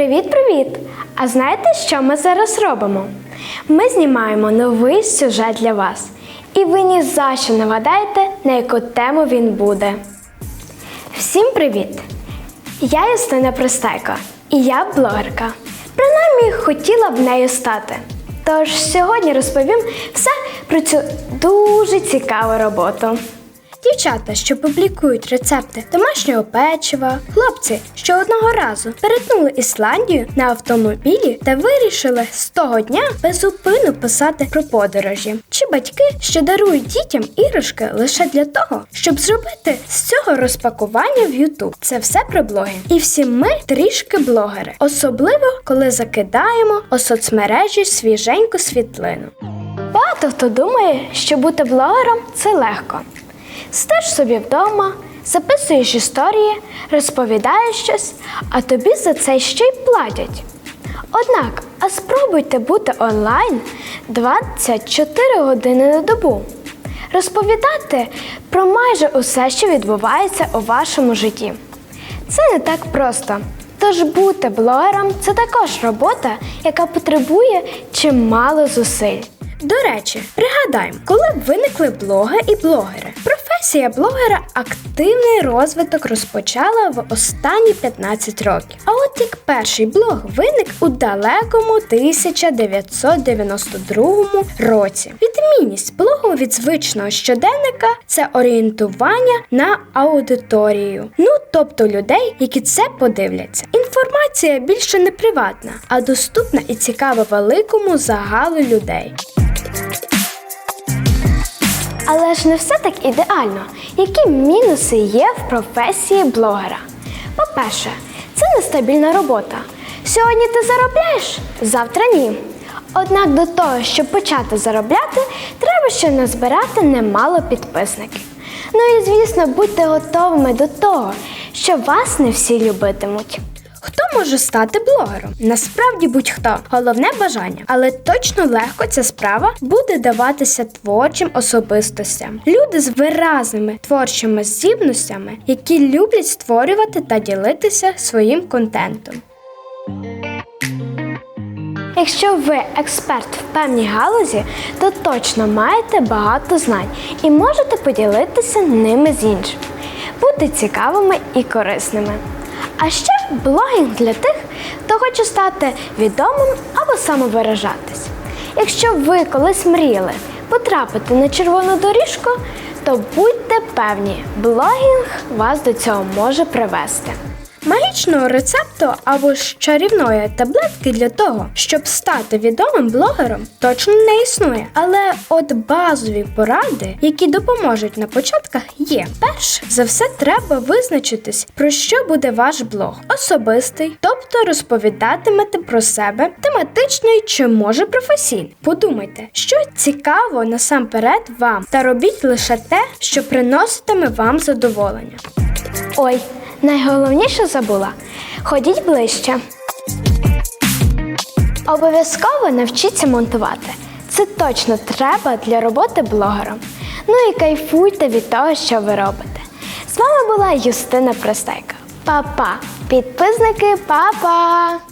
Привіт-привіт! А знаєте, що ми зараз робимо? Ми знімаємо новий сюжет для вас. І ви ні за що не вгадаєте, на яку тему він буде. Всім привіт! Я Юстина Пристайко, і я блогерка. Принаймні хотіла б нею стати. Тож сьогодні розповім все про цю дуже цікаву роботу. Дівчата, що публікують рецепти домашнього печива, хлопці, що одного разу перетнули Ісландію на автомобілі та вирішили з того дня безупину писати про подорожі, чи батьки, що дарують дітям іграшки лише для того, щоб зробити з цього розпакування в Ютуб. Це все про блоги. І всі ми трішки блогери, особливо коли закидаємо у соцмережі свіженьку світлину. Багато хто думає, що бути блогером це легко. Сидиш собі вдома, записуєш історії, розповідаєш щось, а тобі за це ще й платять. Однак, а спробуйте бути онлайн 24 години на добу. Розповідати про майже усе, що відбувається у вашому житті. Це не так просто. Тож бути блогером це також робота, яка потребує чимало зусиль. До речі, пригадаємо, коли б виникли блоги і блогери. Професія блогера активний розвиток розпочала в останні 15 років. А от як перший блог виник у далекому 1992 році. Відмінність блогу від звичного щоденника це орієнтування на аудиторію. Ну тобто людей, які це подивляться. Інформація більше не приватна, а доступна і цікава великому загалу людей. Але ж не все так ідеально. Які мінуси є в професії блогера? По-перше, це нестабільна робота. Сьогодні ти заробляєш, завтра ні. Однак до того, щоб почати заробляти, треба ще назбирати немало підписників. Ну і звісно, будьте готовими до того, що вас не всі любитимуть. Хто може стати блогером? Насправді будь-хто. Головне бажання. Але точно легко ця справа буде даватися творчим особистостям. Люди з виразними творчими здібностями, які люблять створювати та ділитися своїм контентом. Якщо ви експерт в певній галузі, то точно маєте багато знань і можете поділитися ними з іншими, бути цікавими і корисними. А ще блогінг для тих, хто хоче стати відомим або самовиражатись. Якщо ви колись мріяли потрапити на червону доріжку, то будьте певні, блогінг вас до цього може привести. Магічного рецепту або ж чарівної таблетки для того, щоб стати відомим блогером, точно не існує. Але от базові поради, які допоможуть на початках, є. Перш за все, треба визначитись, про що буде ваш блог. Особистий, тобто розповідатимете про себе, тематичний чи може професійний. Подумайте, що цікаво насамперед вам, та робіть лише те, що приноситиме вам задоволення. Ой, найголовніше забула. Ходіть ближче. Обов'язково навчіться монтувати. Це точно треба для роботи блогером. Ну і кайфуйте від того, що ви робите. З вами була Юстина Простайка. Па-па! Підписники, па-па!